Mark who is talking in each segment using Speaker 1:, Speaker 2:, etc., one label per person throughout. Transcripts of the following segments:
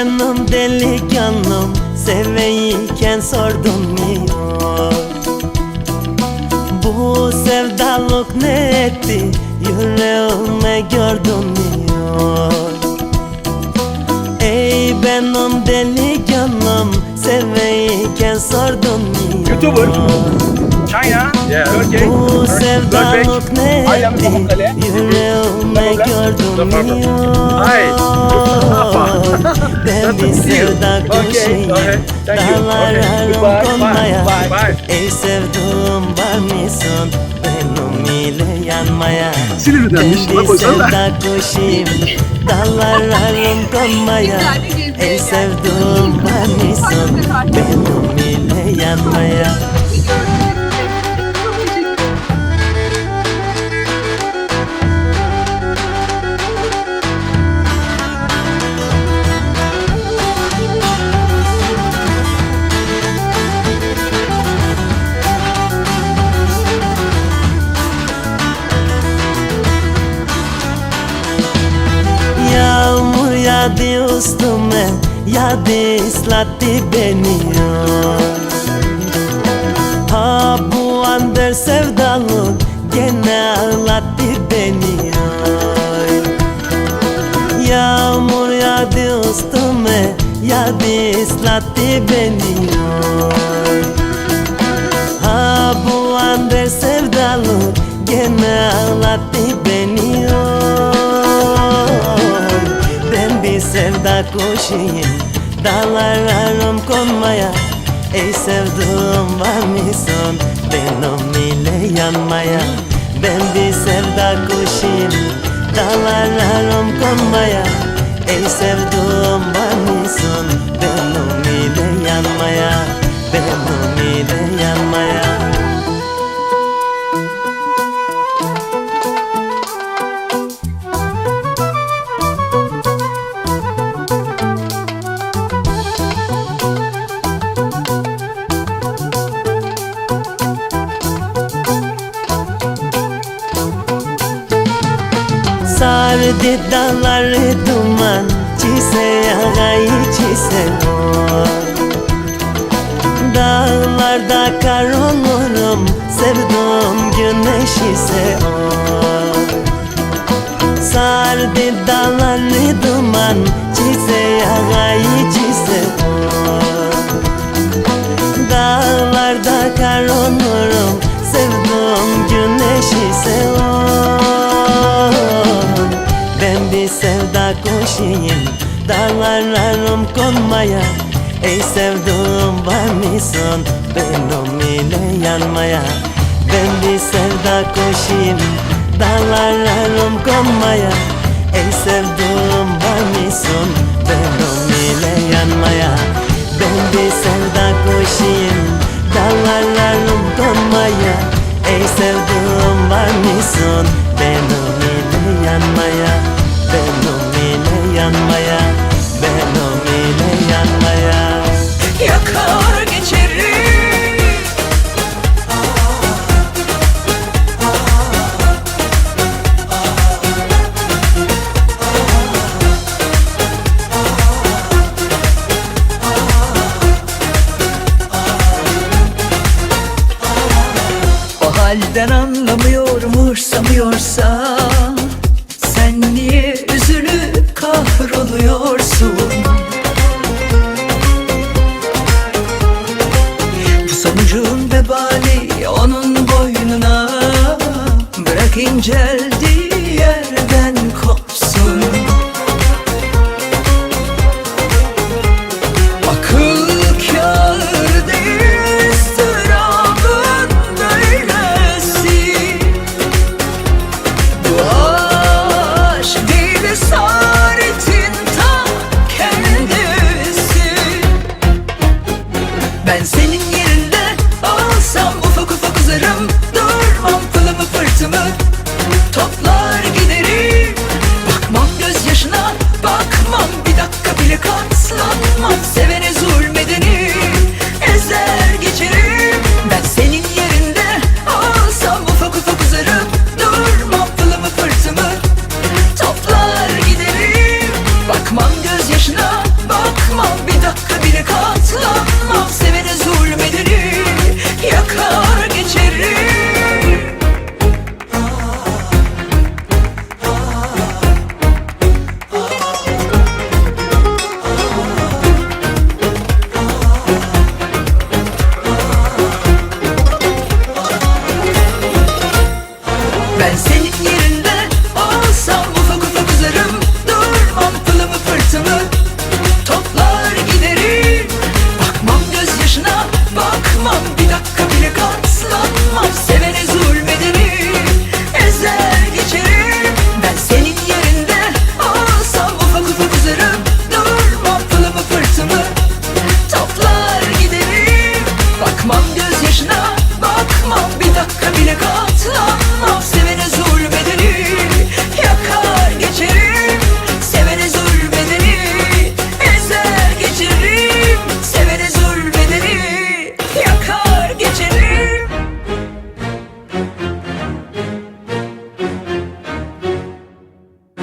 Speaker 1: delikanlım Seveyken sordun mu Bu sevdalık ne etti Yüreğime gördün mü Ey benim delikanlım Seveyken sordun mu
Speaker 2: YouTuber. China, Turkey,
Speaker 1: Bu sevdalık ne etti. Yüreğime gördün mü
Speaker 2: Hi.
Speaker 1: Ben bir sevda. Dağlara
Speaker 2: Okay, goodbye.
Speaker 1: konmaya. Ey sevduğum var mısın? Benim ile yanmaya. Ben bir sevda kuşuyum Dağlara konmaya Ey sevduğum var mısın? Benim ile yanmaya Yağdı ıslattı beni Ha bu andır sevdalık Gene ağlattı beni Yağmur yağdı üstüme Yağdı ıslattı beni Ha bu andır sevdalık Gene ağlattı beni Ben bir sevda kuşuyum Dağlarım konmaya Ey sevduğum var mısın Benim ile yanmaya Ben bir sevda kuşuyum. Dağlarım konmaya Ey sevduğum var mısın Benim ile yanmaya Benim ile yanmaya Sardı dağları duman Çise yağayı çise. O Dağlarda kar olurum Sevduğum güneş ise. O Sardı dağları duman Çise yağayı çise. O Dağlarda kar olurum Sevduğum güneş ise. o Dağlarım konmaya Ey sevduğum var mısın Benim ile yanmaya. Ben bir sevda kuşuyum Dağlarım konmaya Ey sevduğum var mısın Benim ile yanmaya. Ben bir sevda kuşuyum Dağlarım konmaya Ey sevduğum var mısın Benim ile yanmaya
Speaker 3: O halden Ben senin yerinde olsam ufak ufak uzarım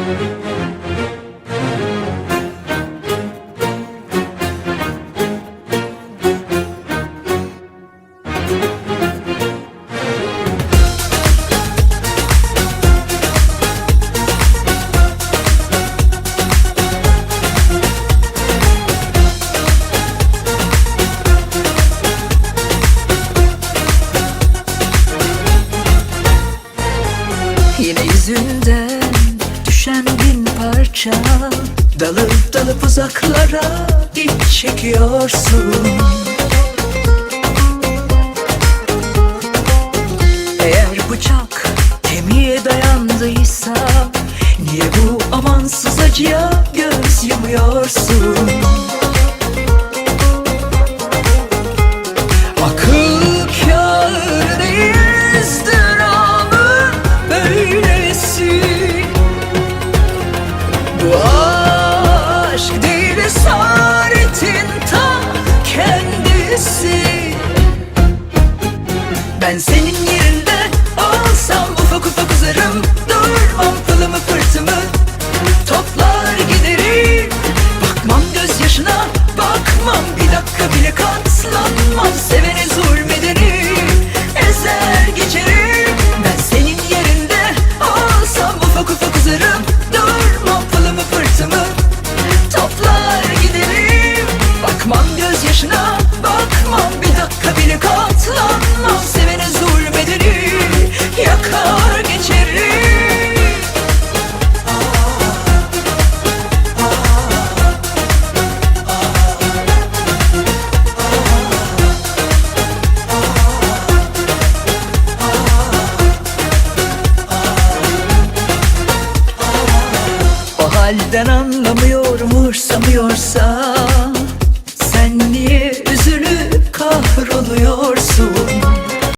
Speaker 3: Thank you. uça Dalıp dalıp uzaklara iç çekiyorsun. Eğer bıçak kemiğe dayandıysa Niye bu amansız acıya want to.